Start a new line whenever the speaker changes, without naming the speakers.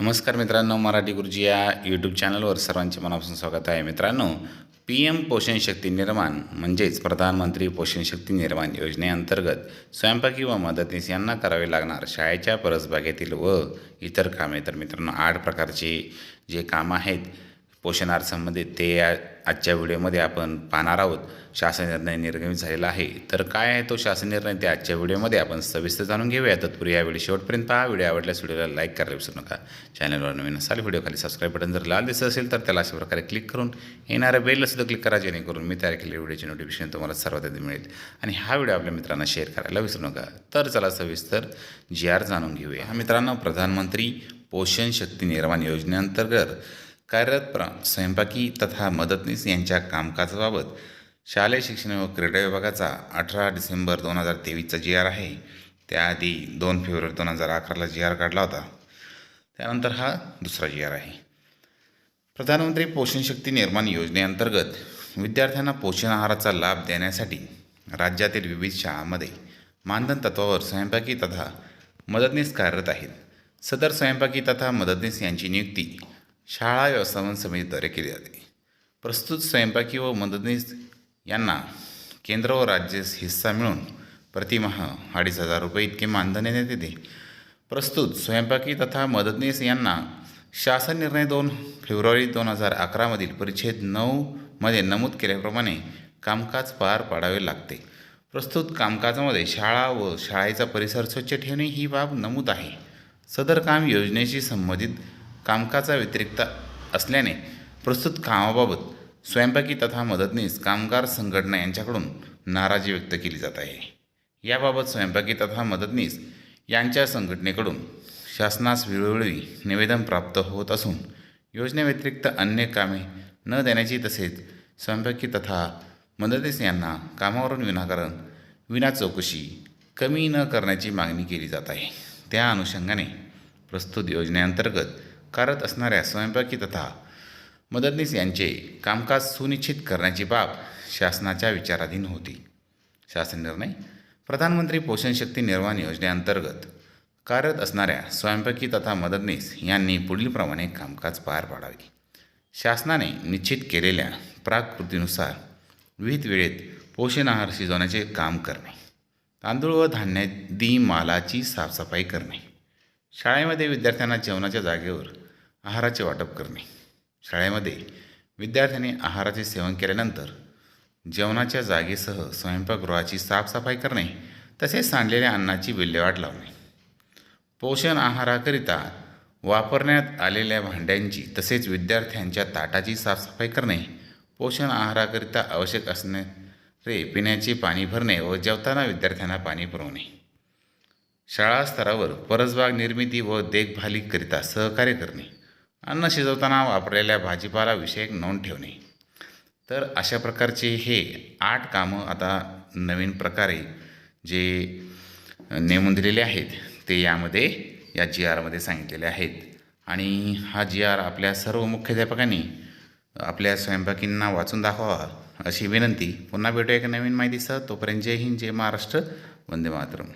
नमस्कार मित्रांनो मराठी गुरुजी या यूट्यूब चॅनलवर सर्वांचे मनापासून स्वागत आहे. मित्रांनो पी एम पोषण शक्ती निर्माण म्हणजेच प्रधानमंत्री पोषण शक्ती निर्माण योजनेअंतर्गत स्वयंपाकी व मदतनीस यांना करावे लागणार शाळेच्या परसबागेतील व इतर कामे. तर मित्रांनो आठ प्रकारचे जे कामं आहेत पोषणार्थामध्ये ते आजच्या व्हिडिओमध्ये आपण पाहणार आहोत. शासन निर्णय निर्गमित झालेला आहे. तर काय आहे तो शासन निर्णय? ते आजच्या व्हिडिओमध्ये आपण सविस्तर जाणून घेऊया. तत्पूर्वी या व्हिडिओ शेवटपर्यंत पहा. व्हिडिओ आवडल्यास व्हिडिओला लाईक करायला विसरू नका. चॅनलवर नवीन असाल व्हिडिओ खाली सबस्क्राईब बटन जर लाल दिसत असेल तर त्याला अशा प्रकारे क्लिक करून येणाऱ्या बेलला सुद्धा क्लिक करा जेणेकरून मी तयार केलेल्या व्हिडिओची नोटिफिकेशन तुम्हाला सर्वात आधी मिळेल. आणि हा व्हिडिओ आपल्या मित्रांना शेअर करायला विसरू नका. तर चला सविस्तर जी आर जाणून घेऊया. मित्रांनो प्रधानमंत्री पोषण शक्ती निर्माण योजनेअंतर्गत कार्यरत प्र स्वयंपाकी तथा मदतनीस यांच्या कामकाजाबाबत शालेय शिक्षण व क्रीडा विभागाचा अठरा डिसेंबर दोन हजार तेवीसचा जी आर आहे. त्याआधी दोन फेब्रुवारी दोन हजार अकराला जी आर काढला होता. त्यानंतर हा दुसरा जी आर आहे. प्रधानमंत्री पोषण शक्ती निर्माण योजनेअंतर्गत विद्यार्थ्यांना पोषण आहाराचा लाभ देण्यासाठी राज्यातील विविध शाळांमध्ये मानधन तत्वावर स्वयंपाकी तथा मदतनीस कार्यरत आहेत. सदर स्वयंपाकी तथा मदतनीस यांची नियुक्ती शाळा व्यवस्थापन समितीद्वारे केली जाते. प्रस्तुत स्वयंपाकी व मदतनीस यांना केंद्र व राज्य हिस्सा मिळून प्रतिमाह अडीच हजार रुपये इतके मानधन देण्यात येते. प्रस्तुत स्वयंपाकी तथा मदतनीस यांना शासन निर्णय दोन फेब्रुवारी दोन हजार अकरामधील परिच्छेद नऊमध्ये नमूद केल्याप्रमाणे कामकाज पार पाडावे लागते. प्रस्तुत कामकाजामध्ये शाळा व शाळेचा परिसर स्वच्छ ठेवणे ही बाब नमूद आहे. सदर काम योजनेशी संबंधित कामकाजा व्यतिरिक्त असल्याने प्रस्तुत कामाबाबत स्वयंपाकी तथा मदतनीस कामगार संघटना यांच्याकडून नाराजी व्यक्त केली जात आहे. याबाबत स्वयंपाकी तथा मदतनीस यांच्या संघटनेकडून शासनास वेळोवेळी निवेदन प्राप्त होत असून योजनेव्यतिरिक्त अन्य कामे न देण्याची तसेच स्वयंपाकी तथा मदतनीस यांना कामावरून विनाकारण विना चौकशी कमी न करण्याची मागणी केली जात आहे. त्या अनुषंगाने प्रस्तुत योजनेअंतर्गत करत असणाऱ्या स्वयंपाकी तथा मदतनीस यांचे कामकाज सुनिश्चित करण्याची बाब शासनाच्या विचाराधीन होती. शासन निर्णय प्रधानमंत्री पोषण शक्ती निर्माण योजनेअंतर्गत कार्यरत असणाऱ्या स्वयंपाकी तथा मदतनीस यांनी पुढीलप्रमाणे कामकाज पार पाडावे. शासनाने निश्चित केलेल्या प्राकृतीनुसार विविध वेळेत पोषण आहार शिजवण्याचे काम करणे तांदूळ व धान्यादी मालाची साफसफाई करणे शाळेमध्ये विद्यार्थ्यांना जेवणाच्या जागेवर आहाराचे वाटप करणे. शाळेमध्ये विद्यार्थ्यांनी आहाराचे सेवन केल्यानंतर जेवणाच्या जागेसह स्वयंपाकगृहाची साफसफाई करणे तसेच सांडलेल्या अन्नाची विल्हेवाट लावणे. पोषण आहाराकरिता वापरण्यात आलेल्या भांड्यांची तसेच विद्यार्थ्यांच्या ताटाची साफसफाई करणे पोषण आहाराकरिता आवश्यक असणारे पिण्याचे पाणी भरणे व जेवताना विद्यार्थ्यांना पाणी पुरवणे. शाळा स्तरावर परसबाग निर्मिती व देखभालीकरिता सहकार्य करणे. अन्न शिजवताना वापरलेल्या भाजीपाला विषयक नोंद ठेवणे. तर अशा प्रकारचे हे आठ कामं आता नवीन प्रकारे जे नेमून दिलेले आहेत ते यामध्ये या जी आरमध्ये सांगितलेले आहेत. आणि हा जी आर आपल्या सर्व मुख्याध्यापकांनी आपल्या स्वयंपाकींना वाचून दाखवा अशी विनंती. पुन्हा भेटू एका नवीन माहितीसह. तोपर्यंत जय हिंद जय महाराष्ट्र. वंदे मातरम.